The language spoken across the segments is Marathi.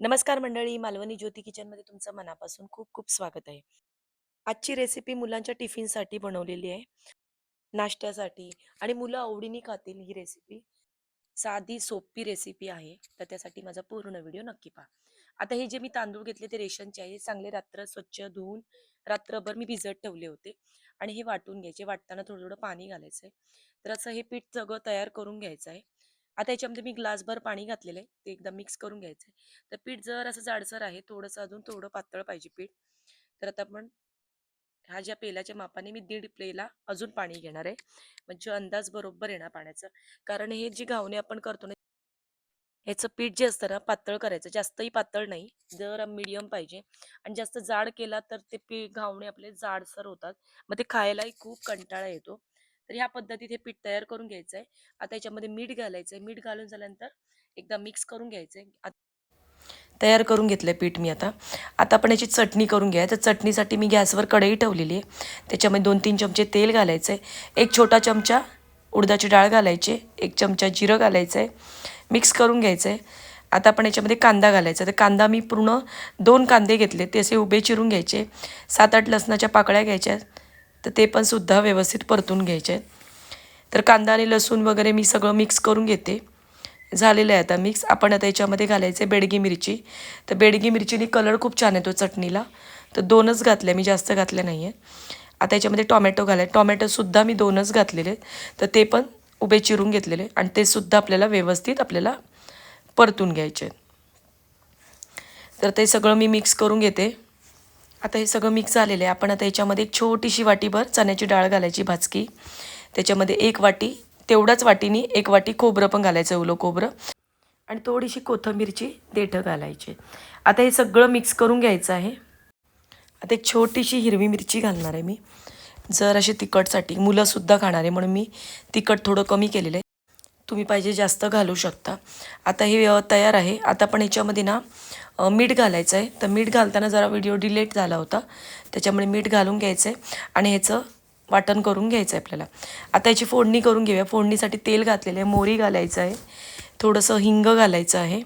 नमस्कार मंडळी, मालवणी ज्योती किचनमध्ये तुमचं मनापासून खूप खूप स्वागत आहे. आजची रेसिपी मुलांच्या टिफिनसाठी बनवलेली आहे, नाश्त्यासाठी आणि मुलं आवडीने खातील ही रेसिपी. साधी सोपी रेसिपी आहे, तर त्यासाठी माझा पूर्ण व्हिडिओ नक्की पहा. आता हे जे मी तांदूळ घेतले ते रेशनचे आहे. चांगले रात्र स्वच्छ धुवून रात्रभर मी भिजत ठेवले होते आणि हे वाटून घ्यायचे. वाटताना थोडं-थोडं पाणी घालायचं आहे तर असं हे पीठ सगळं तयार करून घ्यायचं आहे. आता याच्यामध्ये मी ग्लासभर पाणी घातलेलं आहे. ते एकदा मिक्स करून घ्यायचं तर पीठ जर असं जाडसर आहे, थोडंसं अजून थोडं पातळ पाहिजे पीठ. तर आता आपण ह्या ज्या पेल्याच्या मापाने मी दीड प्लेला अजून पाणी घेणार आहे. म्हणजे अंदाज बरोबर येणार पाण्याचा. कारण हे जे घावणे आपण करतो ना, ह्याचं पीठ जे असतं ना पातळ करायचं. जास्तही पातळ नाही, जर मीडियम पाहिजे आणि जास्त जाड केला तर ते पीठ घावणे आपले जाडसर होतात. मग ते खायलाही खूप कंटाळा येतो. तर ह्या पद्धतीत हे पीठ तयार करून घ्यायचं आहे. आता याच्यामध्ये मीठ घालायचं मीठ घालून झाल्यानंतर एकदा मिक्स करून घ्यायचं आहे तयार करून घेतलं आहे पीठ मी आता. आता आपण याची चटणी करून घ्या तर चटणीसाठी मी गॅसवर कढई ठेवलेली आहे. त्याच्यामध्ये दोन तीन चमचे तेल घालायचं आहे एक छोटा चमचा उडदाची डाळ घालायची एक चमचा जिरं घालायचं आहे मिक्स करून घ्यायचं आहे आता आपण याच्यामध्ये कांदा घालायचा. तर कांदा मी पूर्ण दोन कांदे घेतले. ते असे उभे चिरून घ्यायचे. सात आठ लसणाच्या पाकळ्या घ्यायच्या. तर ते पण सुद्धा व्यवस्थित परतून घ्यायचे आहेत. तर कांदा आणि लसूण वगैरे मी सगळं मिक्स करून घेते. झालेलं आहे आता मिक्स आपण आता याच्यामध्ये घालायचे बेडगी मिरची. तर बेडगी मिरचीने कलर खूप छान येतो चटणीला. तर दोनच घातल्या मी जास्त घातल्या नाही आहे आता याच्यामध्ये टॉमॅटो घालाय टॉमॅटोसुद्धा मी दोनच घातलेले आहेत. तर ते पण उभे चिरून घेतलेले आणि ते सुद्धा आपल्याला व्यवस्थित आपल्याला परतून घ्यायचे तर ते सगळं मी मिक्स करून घेते. आता हे सगळं मिक्स झालेलं आहे. आपण आता याच्यामध्ये एक छोटीशी वाटीभर चण्याची डाळ घालायची भाजकी. त्याच्यामध्ये एक वाटी तेवढ्याच वाटीने एक वाटी खोबरं पण घालायचं ओलं खोबरं. आणि थोडीशी कोथंबीरची देठं घालायची. आता हे सगळं मिक्स करून घ्यायचं आहे. आता एक छोटीशी हिरवी मिरची घालणार आहे मी. जर असे तिखटसाठी मुलंसुद्धा खाणार आहे म्हणून मी तिखट थोडं कमी केलेलं आहे. तुम्ही पाहिजे जास्त घालू शकता. आता हे तयार आहे. आता पण याच्यामध्ये ना मीठ घालायचं आहे. तर मीठ घालताना जरा व्हिडिओ डिलेट झाला होता. त्याच्यामुळे मीठ घालून घ्यायचं आहे आणि ह्याचं वाटण करून घ्यायचं आहे आपल्याला. आता याची फोडणी करून घेऊया. फोडणीसाठी तेल घातलेलं आहे. मोरी घालायचं आहे. थोडंसं हिंग घालायचं आहे.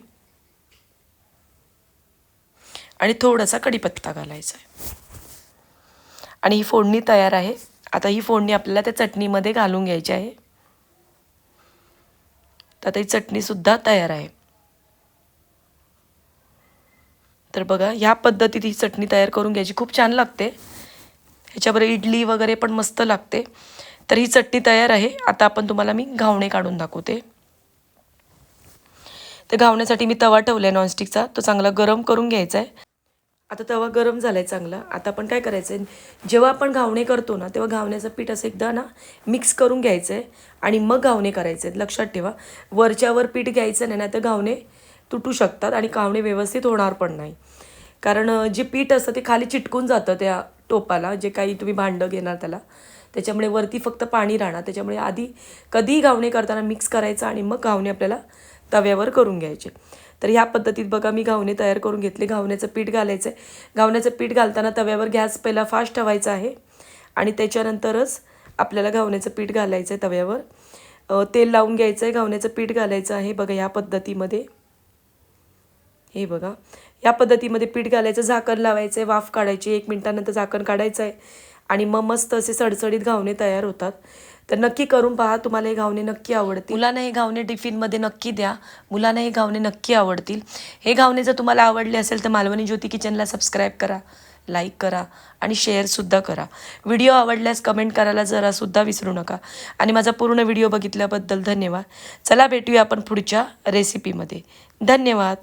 आणि थोडासा कढीपत्ता घालायचा आहे. आणि ही फोडणी तयार आहे. आता ही फोडणी आपल्याला त्या चटणीमध्ये घालून घ्यायची आहे. तर आता ही चटणीसुद्धा तयार आहे. तर बघा ह्या पद्धतीत ही चटणी तयार करून घ्यायची. खूप छान लागते. ह्याच्याबरोबर इडली वगैरे पण मस्त लागते. तर ही चटणी तयार आहे. आता आपण तुम्हाला मी घावणे काढून दाखवते. तर घावण्यासाठी मी तवा ठेवला आहे नॉनस्टिकचा. तो चांगला गरम करून घ्यायचा आहे. आता तवा गरम झाला आहे चांगला. आता आपण काय करायचं आहे जेव्हा आपण घावणे करतो ना तेव्हा घावण्याचं पीठ असं एकदा ना मिक्स करून घ्यायचं आहे आणि मग घावणे करायचे आहेत लक्षात ठेवा. वरच्यावर पीठ घ्यायचं नाही तर घावणे तुटू शकतात आणि घावणे व्यवस्थित होणार पण नाही. कारण जे पीठ असतं ते खाली चिटकून जातं त्या टोपाला जे काही तुम्ही भांडं घेणार त्याला. त्याच्यामुळे वरती फक्त पाणी राहणार. त्याच्यामुळे आधी कधीही घावणे करताना मिक्स करायचं आणि मग घावणे आपल्याला तव्यावर करून घ्यायचे. तर ह्या पद्धतीत बघा मी घावणे तयार करून घेतले. घावण्याचं पीठ घालायचं आहे घावण्याचं पीठ घालताना तव्यावर गॅस पहिला फास्ट ठेवायचा आहे. आणि त्याच्यानंतरच आपल्याला घावण्याचं पीठ घालायचं आहे तव्यावर तेल लावून घ्यायचं आहे घावण्याचं पीठ घालायचं आहे बघा ह्या पद्धतीमध्ये. हे बघा या पद्धतीमध्ये पीठ घालायचं झाकण लावायचं आहे वाफ काढायची एक मिनटानंतर झाकण काढायचं आहे आणि मग मस्त असे सडसडीत घावणे तयार होतात. तर नक्की करून पहा तुम्हाला हे घावणे नक्की आवडतील. मुलांना हे घावणे टिफिनमध्ये नक्की द्या. मुलांना हे घावणे नक्की आवडतील. हे घावणे जर तुम्हाला आवडले असेल तर मालवणी ज्योती किचनला सबस्क्राईब करा लाईक करा आणि शेअरसुद्धा करा. व्हिडिओ आवडल्यास कमेंट करायला जरासुद्धा विसरू नका. आणि माझा पूर्ण व्हिडिओ बघितल्याबद्दल धन्यवाद. चला भेटूया आपण पुढच्या रेसिपीमध्ये धन्यवाद.